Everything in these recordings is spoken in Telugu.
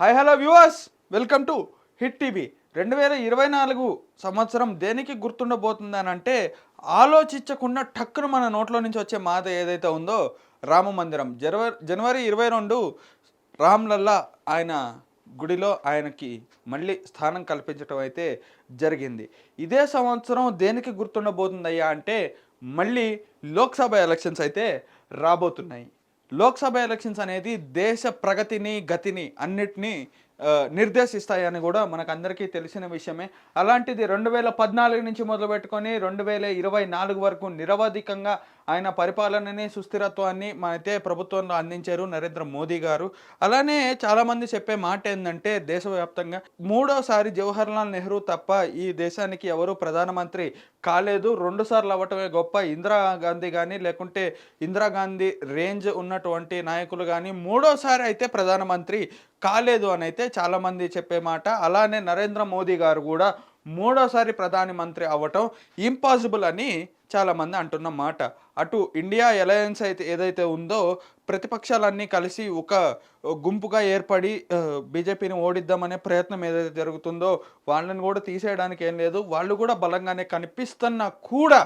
Hi hello viewers welcome to hit TV రెండు వేల ఇరవై నాలుగు సంవత్సరం దేనికి గుర్తుండబోతుందని అంటే ఆలోచించకుండా టక్కును మన నోట్లో నుంచి వచ్చే మాట ఏదైతే ఉందో రామ మందిరం. జనవరి జనవరి ఇరవై రెండు రామ్లల్లా ఆయన గుడిలో ఆయనకి మళ్ళీ స్థానం కల్పించడం అయితే జరిగింది. ఇదే సంవత్సరం దేనికి గుర్తుండబోతుందయ్యా అంటే మళ్ళీ లోక్సభ ఎలక్షన్స్ అయితే రాబోతున్నాయి. లోక్సభ ఎలక్షన్స్ అనేది దేశ ప్రగతిని గతిని అన్నిటినీ నిర్దేశిస్తాయని కూడా మనకందరికీ తెలిసిన విషయమే. అలాంటిది రెండు వేల పద్నాలుగు నుంచి మొదలుపెట్టుకొని రెండు వేల ఇరవై నాలుగు వరకు నిరవధికంగా ఆయన పరిపాలనని సుస్థిరత్వాన్ని మనైతే ప్రభుత్వంలో అందించారు నరేంద్ర మోదీ గారు. అలానే చాలామంది చెప్పే మాట ఏంటంటే దేశవ్యాప్తంగా మూడోసారి జవహర్లాల్ నెహ్రూ తప్ప ఈ దేశానికి ఎవరు ప్రధానమంత్రి కాలేదు. రెండు సార్లు అవ్వటమే గొప్ప. ఇందిరాగాంధీ కానీ లేకుంటే ఇందిరాగాంధీ రేంజ్ ఉన్నటువంటి నాయకులు కానీ మూడోసారి అయితే ప్రధానమంత్రి కాలేదు అని అయితే చాలామంది చెప్పే మాట. అలానే నరేంద్ర మోదీ గారు కూడా మూడోసారి ప్రధానమంత్రి అవ్వటం ఇంపాసిబుల్ అని చాలామంది అంటున్న మాట. అటు ఇండియా అలయన్స్ అయితే ఏదైతే ఉందో ప్రతిపక్షాలన్నీ కలిసి ఒక గుంపుగా ఏర్పడి బీజేపీని ఓడిద్దామనే ప్రయత్నం ఏదైతే జరుగుతుందో వాళ్ళని కూడా తీసేయడానికి ఏం లేదు. వాళ్ళు కూడా బలంగానే కనిపిస్తున్నా కూడా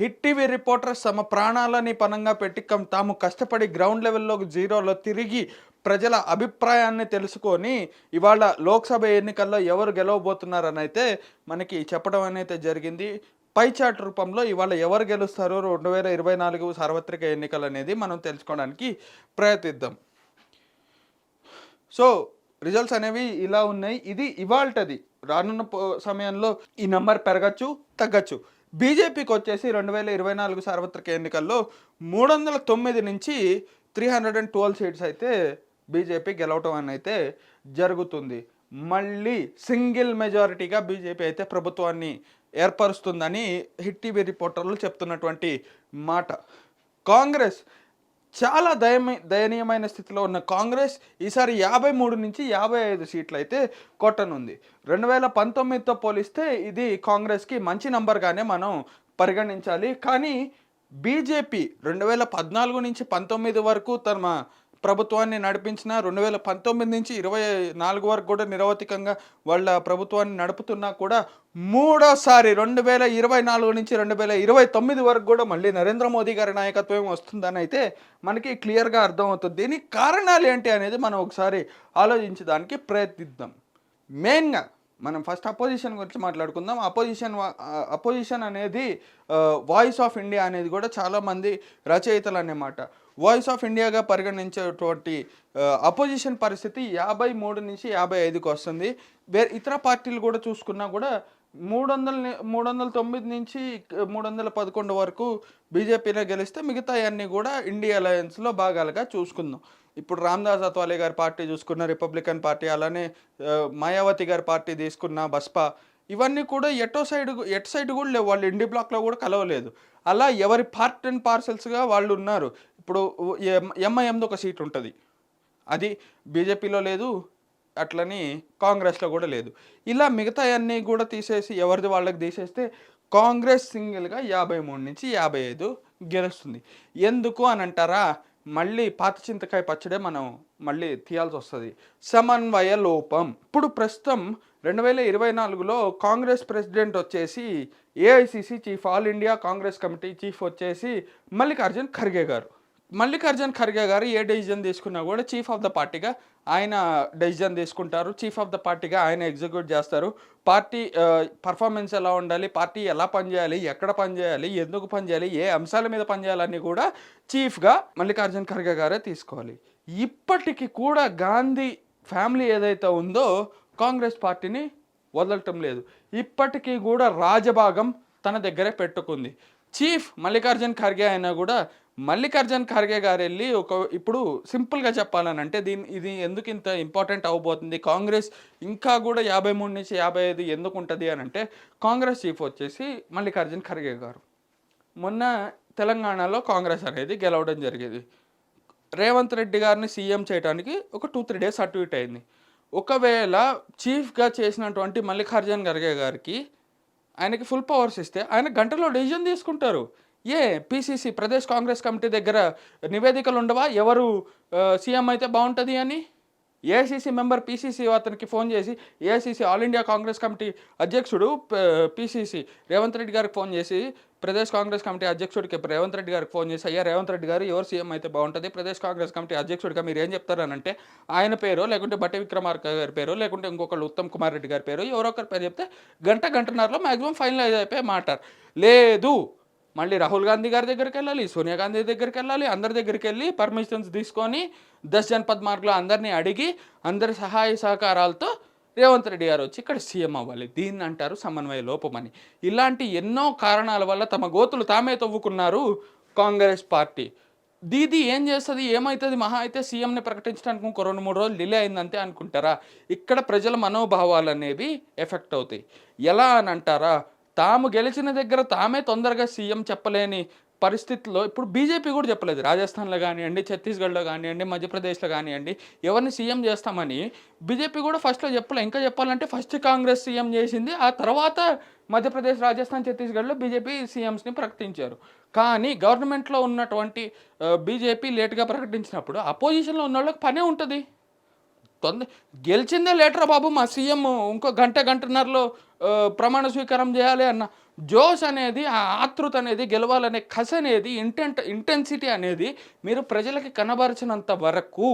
హిట్ టీవీ రిపోర్టర్స్ తమ ప్రాణాలని పనంగా పెట్టి తాము కష్టపడి గ్రౌండ్ లెవెల్లో జీరోలో తిరిగి ప్రజల అభిప్రాయాన్ని తెలుసుకొని ఇవాళ లోక్సభ ఎన్నికల్లో ఎవరు గెలవబోతున్నారని అయితే మనకి చెప్పడం అనేది జరిగింది. పై చాట్ రూపంలో ఇవాళ ఎవరు గెలుస్తారో రెండు వేల ఇరవై నాలుగు సార్వత్రిక ఎన్నికలు అనేది మనం తెలుసుకోవడానికి ప్రయత్నిద్దాం. సో రిజల్ట్స్ అనేవి ఇలా ఉన్నాయి. ఇది ఇవాల్టది. రానున్న పో- సమయంలో ఈ నెంబర్ పెరగచ్చు తగ్గచ్చు. బీజేపీకి వచ్చేసి రెండు వేల ఇరవై నాలుగు సార్వత్రిక ఎన్నికల్లో మూడు వందల తొమ్మిది నుంచి three hundred and twelve seats అయితే బీజేపీ గెలవటం అని అయితే జరుగుతుంది. మళ్ళీ సింగిల్ మెజారిటీగా బీజేపీ అయితే ప్రభుత్వాన్ని ఏర్పరుస్తుందని హిట్ టీవీ రిపోర్టర్లు చెప్తున్నటువంటి మాట. కాంగ్రెస్ చాలా దయ దయనీయమైన స్థితిలో ఉన్న కాంగ్రెస్ ఈసారి యాభై మూడు నుంచి యాభై ఐదు సీట్లు అయితే కొట్టనుంది. రెండు వేల పంతొమ్మిదితో పోలిస్తే ఇది కాంగ్రెస్కి మంచి నంబర్గానే మనం పరిగణించాలి. కానీ బీజేపీ రెండు వేల పద్నాలుగు నుంచి పంతొమ్మిది వరకు తమ ప్రభుత్వాన్ని నడిపించిన రెండు వేల పంతొమ్మిది నుంచి ఇరవై నాలుగు వరకు కూడా నిరవధికంగా వాళ్ళ ప్రభుత్వాన్ని నడుపుతున్నా కూడా మూడోసారి రెండు వేల ఇరవై నాలుగు నుంచి రెండు వేల ఇరవై తొమ్మిది వరకు కూడా మళ్ళీ నరేంద్ర మోదీ గారి నాయకత్వం వస్తుందని అయితే మనకి క్లియర్గా అర్థమవుతుంది. దీనికి కారణాలు ఏంటి అనేది మనం ఒకసారి ఆలోచించడానికి ప్రయత్నిద్దాం. మెయిన్గా మనం ఫస్ట్ అపోజిషన్ గురించి మాట్లాడుకుందాం. అపోజిషన్ అపోజిషన్ అనేది వాయిస్ ఆఫ్ ఇండియా అనేది కూడా చాలామంది రచయితలు అన్నమాట. వాయిస్ ఆఫ్ ఇండియాగా పరిగణించేటువంటి అపోజిషన్ పరిస్థితి యాభై మూడు నుంచి యాభై ఐదుకి వస్తుంది. వేరే ఇతర పార్టీలు కూడా చూసుకున్నా కూడా మూడు వందల మూడు వందల తొమ్మిది నుంచి మూడు వందల పదకొండు వరకు బీజేపీలో గెలిస్తే మిగతా అన్నీ కూడా ఇండియా అలయన్స్లో భాగాలుగా చూసుకుందాం. ఇప్పుడు రామ్దాస్ అత్వాలే గారి పార్టీ చూసుకున్న రిపబ్లికన్ పార్టీ అలానే మాయావతి గారి పార్టీ తీసుకున్న బస్పా ఇవన్నీ కూడా ఎటో సైడ్ ఎటు సైడ్ కూడా లేవు. వాళ్ళు ఇండి బ్లాక్లో కూడా కలవలేదు. అలా ఎవరి పార్ట్ అండ్ పార్సల్స్గా వాళ్ళు ఉన్నారు. ఇప్పుడు ఎంఐఎంది ఒక సీట్ ఉంటుంది. అది బీజేపీలో లేదు అట్లని కాంగ్రెస్లో కూడా లేదు. ఇలా మిగతా అన్నీ కూడా తీసేసి ఎవరిది వాళ్ళకి తీసేస్తే కాంగ్రెస్ సింగిల్గా యాభై మూడు నుంచి యాభై ఐదు గెలుస్తుంది. ఎందుకు అని అంటారా మళ్ళీ పాత చింతకాయ పచ్చడే మనం మళ్ళీ తీయాల్సి వస్తుంది సమన్వయ లోపం. ఇప్పుడు ప్రస్తుతం రెండు వేల ఇరవై నాలుగులో కాంగ్రెస్ ప్రెసిడెంట్ వచ్చేసి AICC chief all India Congress committee chief వచ్చేసి మల్లికార్జున్ ఖర్గే గారు. మల్లికార్జున్ ఖర్గే గారు ఏ డివిజన్ తీసుకున్నా కూడా చీఫ్ ఆఫ్ ద పార్టీగా ఆయన డెసిజన్ తీసుకుంటారు. చీఫ్ ఆఫ్ ద పార్టీగా ఆయన ఎగ్జిక్యూట్ చేస్తారు. పార్టీ పర్ఫార్మెన్స్ ఎలా ఉండాలి? పార్టీ ఎలా పనిచేయాలి? ఎక్కడ పనిచేయాలి? ఎందుకు పనిచేయాలి? ఏ అంశాల మీద పనిచేయాలని కూడా చీఫ్గా మల్లికార్జున్ ఖర్గే గారే తీసుకోవాలి. ఇప్పటికీ కూడా గాంధీ ఫ్యామిలీ ఏదైతే ఉందో కాంగ్రెస్ పార్టీని వదలటం లేదు. ఇప్పటికీ కూడా రాజభాగం తన దగ్గరే పెట్టుకుంది. చీఫ్ మల్లికార్జున్ ఖర్గే అయినా కూడా మల్లికార్జున్ ఖర్గే గారు వెళ్ళి ఒక ఇప్పుడు సింపుల్గా చెప్పాలని అంటే దీని ఇది ఎందుకు ఇంత ఇంపార్టెంట్ అవబోతుంది? కాంగ్రెస్ ఇంకా కూడా యాభై మూడు నుంచి యాభై ఐదు ఎందుకు ఉంటుంది అని అంటే కాంగ్రెస్ చీఫ్ వచ్చేసి మల్లికార్జున్ ఖర్గే గారు. మొన్న తెలంగాణలో కాంగ్రెస్ అనేది గెలవడం జరిగేది. రేవంత్ రెడ్డి గారిని సీఎం చేయడానికి ఒక టూ త్రీ డేస్ అటు ఇటు అయింది. ఒకవేళ చీఫ్గా చేసినటువంటి మల్లికార్జున్ ఖర్గే గారికి ఆయనకి ఫుల్ పవర్స్ ఇస్తే ఆయన గంటలో డెసిజన్ తీసుకుంటారు. ఏ పిసిసి ప్రదేశ్ కాంగ్రెస్ కమిటీ దగ్గర నివేదికలు ఉండవా? ఎవరు సీఎం అయితే బాగుంటుంది అని? ఏసీసీ మెంబర్ పీసీసీ అతనికి ఫోన్ చేసి ACC all India Congress committee అధ్యక్షుడు పీసీసీ రేవంత్ రెడ్డి గారికి ఫోన్ చేసి ప్రదేశ్ కాంగ్రెస్ కమిటీ అధ్యక్షుడికి రేవంత్ రెడ్డి గారికి ఫోన్ చేసి అయ్యా రేవంత్ రెడ్డి గారు ఎవరు సీఎం అయితే బాగుంటుంది? ప్రదేశ్ కాంగ్రెస్ కమిటీ అధ్యక్షుడిగా మీరు ఏం చెప్తారనంటే ఆయన పేరు లేకుంటే బట్టి విక్రమార్క గారి పేరు లేకుంటే ఇంకొకళ్ళు ఉత్తమ్ కుమార్ రెడ్డి గారి పేరు ఎవరో పేరు చెప్తే గంట గంటన్నరలో మాక్సిమం ఫైనలైజ్ అయిపోయి మాట్లాడారు లేదు మళ్ళీ రాహుల్ గాంధీ గారి దగ్గరికి వెళ్ళాలి సోనియా గాంధీ దగ్గరికి వెళ్ళాలి అందరి దగ్గరికి వెళ్ళి పర్మిషన్స్ తీసుకొని దశ జనపద్ మార్గ్లో అందరినీ అడిగి అందరి సహాయ సహకారాలతో రేవంత్ రెడ్డి గారు వచ్చి ఇక్కడ సీఎం అవ్వాలి. దీన్ని అంటారు సమన్వయ లోపమని ఇలాంటి ఎన్నో కారణాల వల్ల తమ గోతులు తామే తవ్వుకున్నారు కాంగ్రెస్ పార్టీ. దీది ఏం చేస్తుంది ఏమవుతుంది మహా అయితే సీఎంని ప్రకటించడానికి ఇంకో రెండు మూడు రోజులు డిలే అయిందంతే అనుకుంటారా? ఇక్కడ ప్రజల మనోభావాలు అనేవి ఎఫెక్ట్ అవుతాయి. ఎలా అని అంటారా? తాము గెలిచిన దగ్గర తామే తొందరగా సీఎం చెప్పలేని పరిస్థితుల్లో ఇప్పుడు బీజేపీ కూడా చెప్పలేదు. రాజస్థాన్లో కానివ్వండి ఛత్తీస్గఢ్లో కానివ్వండి మధ్యప్రదేశ్లో కానివ్వండి ఎవరిని సీఎం చేస్తామని బీజేపీ కూడా ఫస్ట్లో చెప్పలే. ఇంకా చెప్పాలంటే ఫస్ట్ కాంగ్రెస్ సీఎం చేసింది ఆ తర్వాత మధ్యప్రదేశ్ రాజస్థాన్ ఛత్తీస్గఢ్లో బీజేపీ సీఎంస్ని ప్రకటించారు. కానీ గవర్నమెంట్లో ఉన్నటువంటి బీజేపీ లేట్గా ప్రకటించినప్పుడు అపోజిషన్లో ఉన్న వాళ్ళకి పనే ఉంటుంది. తొందర గెలిచిందే లేటరా బాబు మా సీఎం ఇంకో గంట గంటన్నరలో ప్రమాణ స్వీకారం చేయాలి అన్న జోష్ అనేది ఆ ఆతృత అనేది గెలవాలనే కసి అనేది ఇంటెంట్ ఇంటెన్సిటీ అనేది మీరు ప్రజలకి కనబరిచినంత వరకు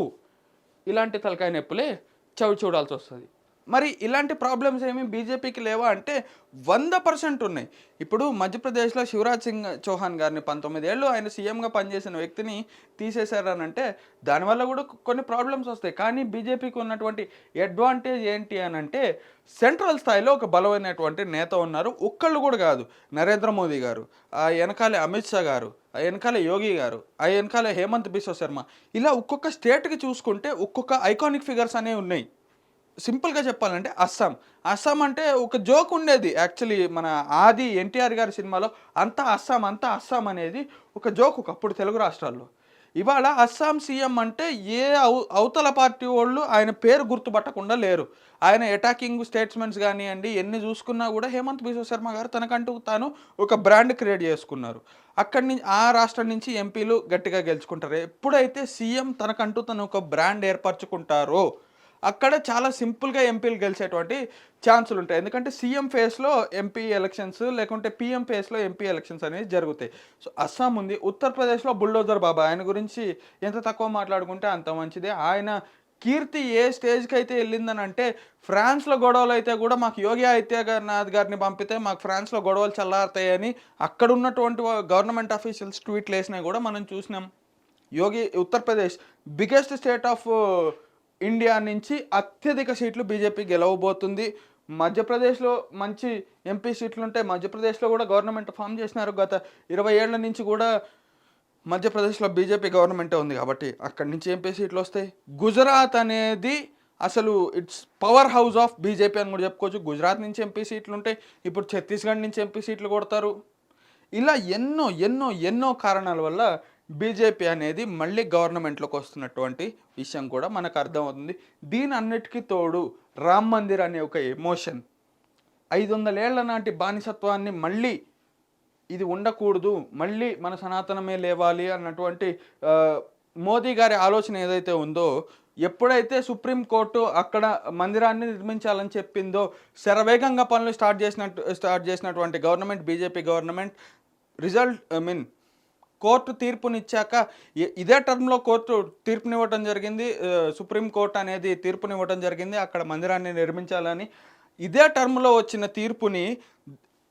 ఇలాంటి తలకాయ నొప్పులే చవి చూడాల్సి వస్తుంది మరి ఇలాంటి ప్రాబ్లమ్స్ ఏమి బీజేపీకి లేవా అంటే వంద పర్సెంట్ ఉన్నాయి. ఇప్పుడు మధ్యప్రదేశ్లో శివరాజ్ సింగ్ చౌహాన్ గారిని పంతొమ్మిదేళ్ళు ఆయన సీఎంగా పనిచేసిన వ్యక్తిని తీసేశారనంటే దానివల్ల కూడా కొన్ని ప్రాబ్లమ్స్ వస్తాయి. కానీ బీజేపీకి ఉన్నటువంటి అడ్వాంటేజ్ ఏంటి అని అంటే సెంట్రల్ స్థాయిలో ఒక బలమైనటువంటి నేత ఉన్నారు. ఒక్కళ్ళు కూడా కాదు. నరేంద్ర మోదీ గారు ఆ వెనకాలే అమిత్ షా గారు ఆ వెనకాలే యోగి గారు ఆ వెనకాలే హేమంత్ బిశ్వ శర్మ ఇలా ఒక్కొక్క స్టేట్కి చూసుకుంటే ఒక్కొక్క ఐకానిక్ ఫిగర్స్ అనేవి ఉన్నాయి. సింపుల్గా చెప్పాలంటే అస్సాం. అస్సాం అంటే ఒక జోక్ ఉండేది. యాక్చువల్లీ మన ఆది ఎన్టీఆర్ గారి సినిమాలో అంతా అస్సాం అంతా అస్సాం అనేది ఒక జోక్ ఒకప్పుడు తెలుగు రాష్ట్రాల్లో. ఇవాళ అస్సాం సీఎం అంటే ఏ అవు అవతల పార్టీ వాళ్ళు ఆయన పేరు గుర్తుపట్టకుండా లేరు. ఆయన అటాకింగ్ స్టేట్స్మెంట్స్ కానివ్వండి ఎన్ని చూసుకున్నా కూడా హేమంత్ బిశ్వ శర్మ గారు తనకంటూ తాను ఒక బ్రాండ్ క్రియేట్ చేసుకున్నారు. అక్కడి నుంచి ఆ రాష్ట్రం నుంచి ఎంపీలు గట్టిగా గెలుచుకుంటారు. ఎప్పుడైతే సీఎం తనకంటూ తను ఒక బ్రాండ్ ఏర్పరచుకుంటారో అక్కడ చాలా సింపుల్గా ఎంపీలు గెలిచేటువంటి ఛాన్సులు ఉంటాయి. ఎందుకంటే సీఎం ఫేస్లో ఎంపీ ఎలక్షన్స్ లేకుంటే పీఎం ఫేస్లో ఎంపీ ఎలక్షన్స్ అనేవి జరుగుతాయి. సో అస్సాం ఉంది. ఉత్తరప్రదేశ్లో బుల్డోజర్ బాబా ఆయన గురించి ఎంత తక్కువ మాట్లాడుకుంటే అంత మంచిదే. ఆయన కీర్తి ఏ స్టేజ్కి అయితే వెళ్ళిందని అంటే ఫ్రాన్స్లో గొడవలు అయితే కూడా మాకు యోగి ఆదిత్యనాథ్ గారిని పంపితే మాకు ఫ్రాన్స్లో గొడవలు చల్లారుతాయని అక్కడ ఉన్నటువంటి గవర్నమెంట్ ఆఫీషియల్స్ ట్వీట్లు వేసినాయి కూడా మనం చూసినాం. Yogi Uttar Pradesh biggest state of India నుంచి అత్యధిక సీట్లు బీజేపీ గెలవబోతుంది. మధ్యప్రదేశ్లో మంచి ఎంపీ సీట్లు ఉంటాయి మధ్యప్రదేశ్లో కూడా గవర్నమెంట్ ఫామ్ చేసినారు. గత ఇరవై ఏళ్ళ నుంచి కూడా మధ్యప్రదేశ్లో బీజేపీ గవర్నమెంటే ఉంది కాబట్టి అక్కడి నుంచి ఎంపీ సీట్లు వస్తాయి. గుజరాత్ అనేది అసలు it's power house of BJP అని కూడా చెప్పుకోవచ్చు. గుజరాత్ నుంచి ఎంపీ సీట్లు ఉంటాయి ఇప్పుడు ఛత్తీస్గఢ్ నుంచి ఎంపీ సీట్లు కొడతారు. ఇలా ఎన్నో ఎన్నో ఎన్నో కారణాల వల్ల బీజేపీ అనేది మళ్ళీ గవర్నమెంట్లోకి వస్తున్నటువంటి విషయం కూడా మనకు అర్థమవుతుంది. దీని అన్నిటికీ తోడు రామ్ మందిర్ అనే ఒక ఎమోషన్. ఐదు వందలేళ్ళ నాటి బానిసత్వాన్ని మళ్ళీ ఇది ఉండకూడదు మళ్ళీ మన సనాతనమే లేవాలి అన్నటువంటి మోదీ గారి ఆలోచన ఏదైతే ఉందో ఎప్పుడైతే సుప్రీంకోర్టు అక్కడ మందిరాన్ని నిర్మించాలని చెప్పిందో శరవేగంగా పనులు స్టార్ట్ చేసినట్టు స్టార్ట్ చేసినటువంటి government BJP government result I mean court తీర్పునిచ్చాక ఇదే టర్మ్లో కోర్టు తీర్పునివ్వటం జరిగింది. సుప్రీంకోర్టు సుప్రీం కోర్టు అనేది తీర్పునివ్వటం జరిగింది. అక్కడ మందిరాన్ని నిర్మించాలని. ఇదే టర్మ్లో వచ్చిన తీర్పుని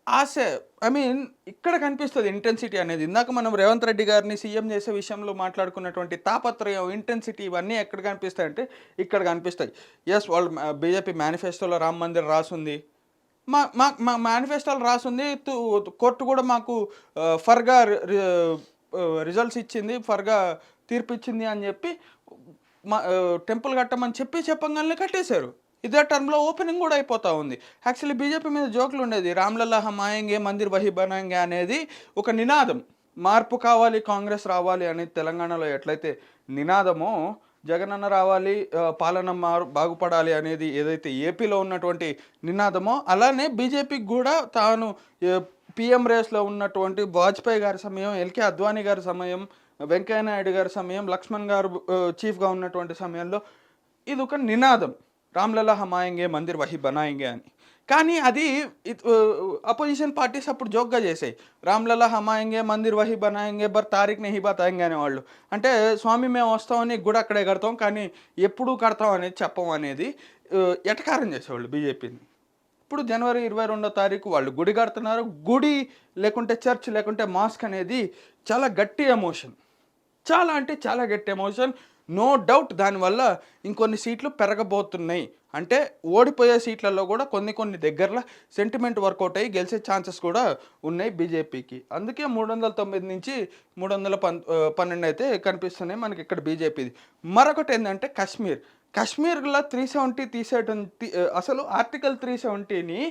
ఆశ ఐ మీన్ ఇక్కడ కనిపిస్తుంది ఇంటెన్సిటీ అనేది. ఇందాక మనం రేవంత్ రెడ్డి గారిని సీఎం చేసే విషయంలో మాట్లాడుకున్నటువంటి తాపత్రయం ఇంటెన్సిటీ ఇవన్నీ ఎక్కడ కనిపిస్తాయంటే ఇక్కడ కనిపిస్తాయి. ఎస్ వాళ్ళు బీజేపీ మేనిఫెస్టోలో రామ్ మందిర్ రాసుంది. మా మా మా మేనిఫెస్టోలో రాసుంది. తు- కోర్టు కూడా మాకు ఫర్గా రిజల్ట్స్ ఇచ్చింది ఫర్గా తీర్పు ఇచ్చింది అని చెప్పి మా టెంపుల్ కట్టమని చెప్పి చెప్పంగానే కట్టేశారు. ఇదే టర్మ్లో ఓపెనింగ్ కూడా అయిపోతూ ఉంది. యాక్చువల్లీ బీజేపీ మీద జోకులు ఉండేది. రామ్లల్లా మాయంగే మందిర్ వహి బనాంగే అనేది ఒక నినాదం. మార్పు కావాలి కాంగ్రెస్ రావాలి అనేది తెలంగాణలో ఎట్లయితే నినాదమో జగనన్న రావాలి పాలన మారు బాగుపడాలి అనేది ఏదైతే ఏపీలో ఉన్నటువంటి నినాదమో అలానే బీజేపీకి కూడా తాను పిఎం రేస్లో ఉన్నటువంటి వాజ్పేయి గారి సమయం ఎల్కే అద్వానీ గారి సమయం వెంకయ్య నాయుడు గారి సమయం లక్ష్మణ్ గారు చీఫ్గా ఉన్నటువంటి సమయంలో ఇది ఒక నినాదం. రామ్లలా హమాయంగే మందిర్ వహి బనాయింగే అని. కానీ అది అపోజిషన్ పార్టీస్ అప్పుడు జోక్గా చేసాయి. రామ్లలా హమాయంగే మందిర్ వహి బనాయింగే బర్ తారీఖ్ నెహి బతాయింగే అనేవాళ్ళు అంటే స్వామి మేము వస్తామని గుడి అక్కడే కడతాం కానీ ఎప్పుడు కడతాం అనేది చెప్పం అనేది ఎటకారం చేసేవాళ్ళు బీజేపీని. ఇప్పుడు జనవరి ఇరవై రెండో తారీఖు వాళ్ళు గుడి కడుతున్నారు. గుడి లేకుంటే చర్చ్ లేకుంటే మాస్క్ అనేది చాలా గట్టి ఎమోషన్. చాలా అంటే చాలా గట్టి ఎమోషన్. నో డౌట్ దానివల్ల ఇంకొన్ని సీట్లు పెరగబోతున్నాయి. అంటే ఓడిపోయే సీట్లలో కూడా కొన్ని కొన్ని దగ్గరలో సెంటిమెంట్ వర్కౌట్ అయ్యి గెలిచే ఛాన్సెస్ కూడా ఉన్నాయి బీజేపీకి. అందుకే మూడు వందల తొమ్మిది నుంచి మూడు వందల పన్ పన్నెండు అయితే కనిపిస్తున్నాయి మనకి ఇక్కడ బీజేపీది. మరొకటి ఏంటంటే కాశ్మీర్. కాశ్మీర్లో త్రీ సెవెంటీ తీసేయటం తీ- అసలు ఆర్టికల్ త్రీ సెవెంటీని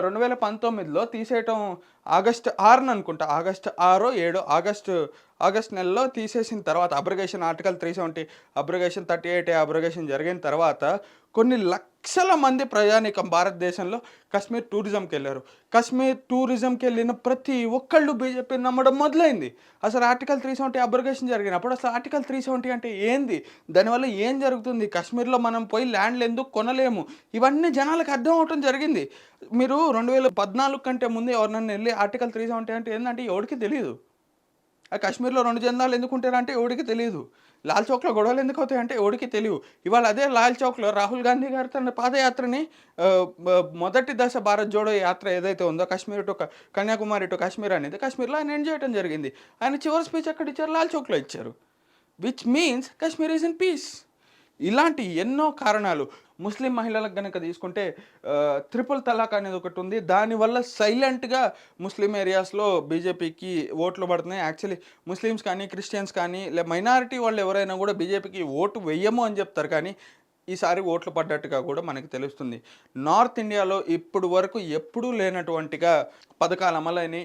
రెండు వేల పంతొమ్మిదిలో తీసేయటం ఆగస్ట్ ఆరున అనుకుంటా ఆగస్ట్ ఆరో ఏడో ఆగస్టు ఆగస్ట్ నెలలో తీసేసిన తర్వాత abrogation article three seventy abrogation thirty eight abrogation జరిగిన తర్వాత కొన్ని లక్షల మంది ప్రజానీకం భారతదేశంలో కాశ్మీర్ టూరిజంకి వెళ్ళారు. కాశ్మీర్ టూరిజంకి వెళ్ళిన ప్రతి ఒక్కళ్ళు బీజేపీని నమ్మడం మొదలైంది. అసలు ఆర్టికల్ త్రీ సెవెంటీ అబ్రిగేషన్ జరిగినప్పుడు అసలు ఆర్టికల్ త్రీ సెవెంటీ అంటే ఏంది? దానివల్ల ఏం జరుగుతుంది? కాశ్మీర్లో మనం పోయి ల్యాండ్లు ఎందుకు కొనలేము? ఇవన్నీ జనాలకు అర్థం అవటం జరిగింది. మీరు రెండు వేల పద్నాలుగు కంటే ముందు ఎవరినైనా వెళ్ళి ఆర్టికల్ త్రీ సెవెంటీ అంటే ఏంటంటే ఎవరికి తెలియదు ఆ కాశ్మీర్లో రెండు జెండాలు ఎందుకు ఉంటారంటే ఎవడికి తెలియదు లాల్ చౌక్లో గొడవలు ఎందుకు అవుతాయంటే ఎవడికి తెలియదు ఇవాళ అదే లాల్ చౌక్లో రాహుల్ గాంధీ గారు తన పాదయాత్రని మొదటి దశ భారత్ జోడో యాత్ర ఏదైతే ఉందో కాశ్మీర్ టు కన్యాకుమారి టు కాశ్మీర్ అనేది కాశ్మీర్లో ఆయన ఎండ్ చేయడం జరిగింది? ఆయన చివరి స్పీచ్ అక్కడ ఇచ్చారు? లాల్ చౌక్లో ఇచ్చారు. Which means Kashmir is in peace. ఇలాంటి ఎన్నో కారణాలు ముస్లిం మహిళలకు కనుక తీసుకుంటే త్రిపుల్ తలాక్ అనేది ఒకటి ఉంది. దానివల్ల సైలెంట్గా ముస్లిం ఏరియాస్లో బీజేపీకి ఓట్లు పడుతున్నాయి. యాక్చువల్లీ ముస్లిమ్స్ కానీ క్రిస్టియన్స్ కానీ లే మైనారిటీ వాళ్ళు ఎవరైనా కూడా బీజేపీకి ఓటు వెయ్యము అని చెప్తారు. కానీ ఈసారి ఓట్లు పడ్డట్టుగా కూడా మనకి తెలుస్తుంది. నార్త్ ఇండియాలో ఇప్పుడు వరకు ఎప్పుడూ లేనటువంటిగా పథకాలు అమలైన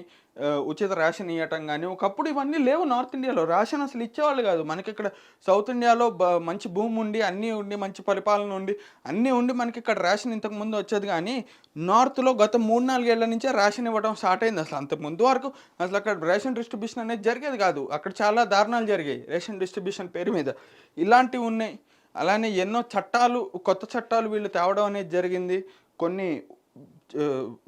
ఉచిత రేషన్ ఇవ్వటం కానీ ఒకప్పుడు ఇవన్నీ లేవు నార్త్ ఇండియాలో. రేషన్ అసలు ఇచ్చేవాళ్ళు కాదు. మనకి ఇక్కడ సౌత్ ఇండియాలో బ మంచి భూమి ఉండి అన్నీ ఉండి మంచి పరిపాలన ఉండి అన్నీ ఉండి మనకి ఇక్కడ రేషన్ ఇంతకు ముందు వచ్చేది కానీ నార్త్లో గత మూడు నాలుగేళ్ళ నుంచే రేషన్ ఇవ్వడం స్టార్ట్ అయింది. అసలు అంతకు ముందు వరకు అసలు అక్కడ రేషన్ డిస్ట్రిబ్యూషన్ అనేది జరిగేది కాదు. అక్కడ చాలా దారుణాలు జరిగాయి రేషన్ డిస్ట్రిబ్యూషన్ పేరు మీద. ఇలాంటివి ఉన్నాయి. అలానే ఎన్నో చట్టాలు కొత్త చట్టాలు వీళ్ళు తేవడం అనేది జరిగింది. కొన్ని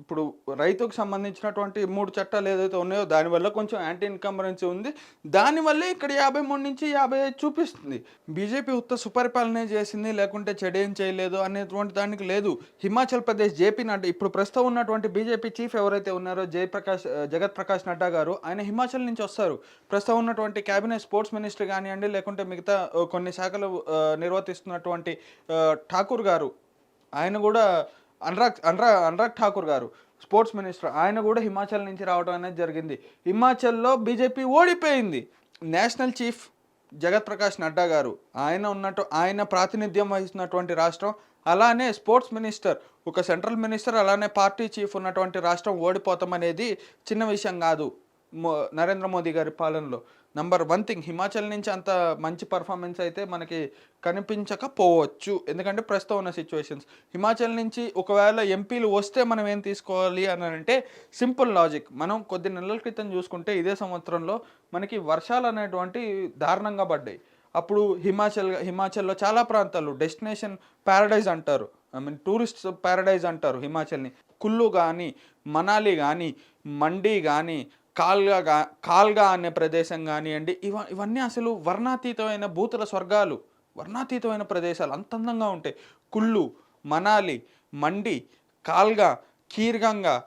ఇప్పుడు రైతుకు సంబంధించినటువంటి మూడు చట్టాలు ఏదైతే ఉన్నాయో దానివల్ల కొంచెం యాంటీ ఇన్కంబరెన్సీ ఉంది దానివల్లే ఇక్కడ యాభై మూడు నుంచి యాభై ఐదు చూపిస్తుంది. బీజేపీ ఉత్త సుపరిపాలనే చేసింది లేకుంటే చెడేం చేయలేదు అనేటువంటి దానికి లేదు. హిమాచల్ ప్రదేశ్ జేపీ నడ్డా ఇప్పుడు ప్రస్తుతం ఉన్నటువంటి బీజేపీ చీఫ్ ఎవరైతే ఉన్నారో జయప్రకాష్ జగత్ ప్రకాష్ నడ్డా గారు ఆయన హిమాచల్ నుంచి వస్తారు. ప్రస్తుతం ఉన్నటువంటి క్యాబినెట్ స్పోర్ట్స్ మినిస్టర్ కానివ్వండి లేకుంటే మిగతా కొన్ని శాఖలు నిర్వర్తిస్తున్నటువంటి ఠాకూర్ గారు ఆయన కూడా అనురాగ్ అనురాగ్ అనురాగ్ ఠాకూర్ గారు స్పోర్ట్స్ మినిస్టర్. ఆయన కూడా హిమాచల్ నుంచి రావడం అనేది జరిగింది. హిమాచల్లో బీజేపీ ఓడిపోయింది. నేషనల్ చీఫ్ జగత్ ప్రకాష్ నడ్డా గారు ఆయన ఉన్నట్టు ఆయన ప్రాతినిధ్యం వహిస్తున్నటువంటి రాష్ట్రం అలానే స్పోర్ట్స్ మినిస్టర్ ఒక సెంట్రల్ మినిస్టర్ అలానే పార్టీ చీఫ్ ఉన్నటువంటి రాష్ట్రం ఓడిపోతాం అనేది చిన్న విషయం కాదు మో నరేంద్ర మోదీ గారి పాలనలో. నంబర్ వన్ థింగ్ హిమాచల్ నుంచి అంత మంచి పర్ఫార్మెన్స్ అయితే మనకి కనిపించకపోవచ్చు. ఎందుకంటే ప్రస్తుతం ఉన్న సిచ్యువేషన్స్ హిమాచల్ నుంచి ఒకవేళ ఎంపీలు వస్తే మనం ఏం తీసుకోవాలి అని అంటే సింపుల్ లాజిక్ మనం కొద్ది నెలల క్రితం చూసుకుంటే ఇదే సంవత్సరంలో మనకి వర్షాలు అనేటువంటి దారుణంగా పడ్డాయి. అప్పుడు హిమాచల్ హిమాచల్లో చాలా ప్రాంతాలు డెస్టినేషన్ ప్యారడైజ్ అంటారు. ఐ మీన్ టూరిస్ట్ ప్యారడైజ్ అంటారు హిమాచల్ని కుల్లు కానీ మనాలి కానీ మండి కానీ కాల్గా కాల్గా అనే ప్రదేశం కానివ్వండి ఇవ ఇవన్నీ అసలు వర్ణాతీతమైన భూతుల స్వర్గాలు. వర్ణాతీతమైన ప్రదేశాలు అంత అందంగా ఉంటాయి. కుళ్ళు మనాలి మండి కాల్గా కీర్గంగా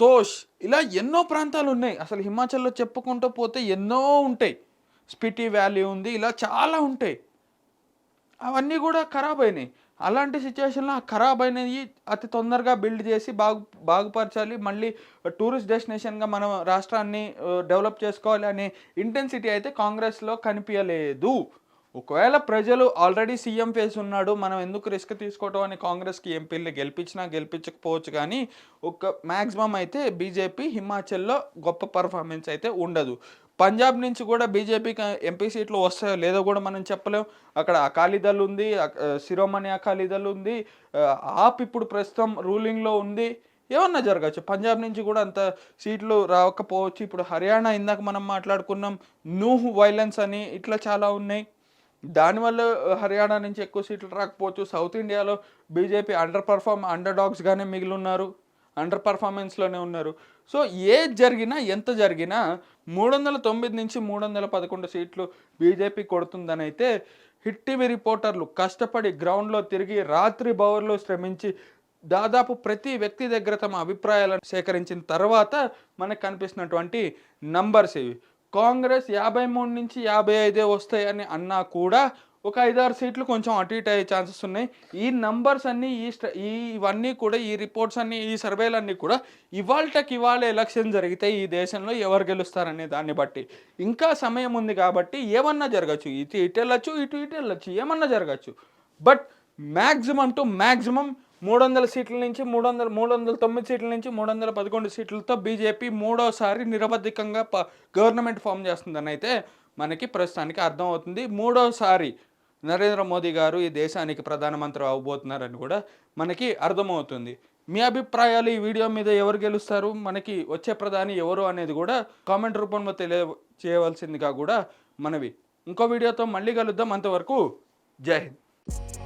తోష్ ఇలా ఎన్నో ప్రాంతాలు ఉన్నాయి. అసలు హిమాచల్లో చెప్పుకుంటూ పోతే ఎన్నో ఉంటాయి. స్పిటి వ్యాలీ ఉంది ఇలా చాలా ఉంటాయి. అవన్నీ కూడా ఖరాబ్ అయినాయి. అలాంటి సిచ్యువేషన్లో ఖరాబ్ అయినవి అతి తొందరగా బిల్డ్ చేసి బాగు బాగుపరచాలి. మళ్ళీ టూరిస్ట్ డెస్టినేషన్గా మనం రాష్ట్రాన్ని డెవలప్ చేసుకోవాలి అనే ఇంటెన్సిటీ అయితే కాంగ్రెస్లో కనిపించలేదు. ఒకవేళ ప్రజలు ఆల్రెడీ సీఎం ఫేస్ ఉన్నాడు మనం ఎందుకు రిస్క్ తీసుకోవటం అని కాంగ్రెస్కి ఎంపీలు గెలిపించినా గెలిపించకపోవచ్చు కానీ ఒక మ్యాక్సిమం అయితే బీజేపీ హిమాచల్లో గొప్ప పర్ఫార్మెన్స్ అయితే ఉండదు. పంజాబ్ నుంచి కూడా బీజేపీకి ఎంపీ సీట్లు వస్తాయో లేదో కూడా మనం చెప్పలేం. అక్కడ అకాలీదళ్ ఉంది శిరోమణి అకాలీదళ్ ఉంది ఆప్ ఇప్పుడు ప్రస్తుతం రూలింగ్లో ఉంది. ఏమన్నా జరగచ్చు? పంజాబ్ నుంచి కూడా అంత సీట్లు రాకపోవచ్చు. ఇప్పుడు హర్యానా ఇందాక మనం మాట్లాడుకున్నాం నూహ్ వైలెన్స్ అని ఇట్లా చాలా ఉన్నాయి. దానివల్ల హర్యానా నుంచి ఎక్కువ సీట్లు రాకపోవచ్చు. సౌత్ ఇండియాలో బీజేపీ అండర్ పర్ఫార్మ్ అండర్ డాగ్స్గానే మిగిలి ఉన్నారు. అండర్ పర్ఫార్మెన్స్లోనే ఉన్నారు. సో ఏది జరిగినా ఎంత జరిగినా మూడు వందల తొమ్మిది నుంచి మూడు వందల పదకొండు సీట్లు బీజేపీ కొడుతుందని అయితే హిట్ టీవీ రిపోర్టర్లు కష్టపడి గ్రౌండ్లో తిరిగి రాత్రి బౌర్లు శ్రమించి దాదాపు ప్రతి వ్యక్తి దగ్గర తమ అభిప్రాయాలను సేకరించిన తర్వాత మనకు కనిపిస్తున్నటువంటి నంబర్స్ ఇవి. కాంగ్రెస్ యాభై మూడు నుంచి యాభై ఐదే వస్తాయని అన్నా కూడా ఒక ఐదారు సీట్లు కొంచెం అటు ఇటు అయ్యే ఛాన్సెస్ ఉన్నాయి. ఈ నంబర్స్ అన్నీ ఈ స్ట ఈ ఇవన్నీ కూడా ఈ రిపోర్ట్స్ అన్నీ ఈ సర్వేలన్నీ కూడా ఇవాళకి ఇవాళ ఎలక్షన్ జరిగితే ఈ దేశంలో ఎవరు గెలుస్తారనే దాన్ని బట్టి. ఇంకా సమయం ఉంది కాబట్టి ఏమన్నా జరగచ్చు. ఇటు ఇటు వెళ్ళచ్చు ఇటు ఇటు వెళ్ళచ్చు ఏమన్నా జరగచ్చు. బట్ మ్యాక్సిమం టు మ్యాక్సిమం మూడు వందల సీట్ల నుంచి మూడు వందల మూడు వందల తొమ్మిది సీట్ల నుంచి మూడు వందల పదకొండు సీట్లతో బీజేపీ మూడోసారి నిరవధికంగా ప గవర్నమెంట్ ఫామ్ చేస్తుందని అయితే మనకి ప్రస్తుతానికి అర్థమవుతుంది. మూడోసారి నరేంద్ర మోదీ గారు ఈ దేశానికి ప్రధానమంత్రి అవబోతున్నారని కూడా మనకి అర్థమవుతుంది. మీ అభిప్రాయాలు ఈ వీడియో మీద ఎవరు గెలుస్తారు? మనకి వచ్చే ప్రధాని ఎవరు అనేది కూడా కామెంట్ రూపంలో తెలియ చేయవలసిందిగా కూడా మనవి. ఇంకో వీడియోతో మళ్ళీ కలుద్దాం. అంతవరకు జై హింద్.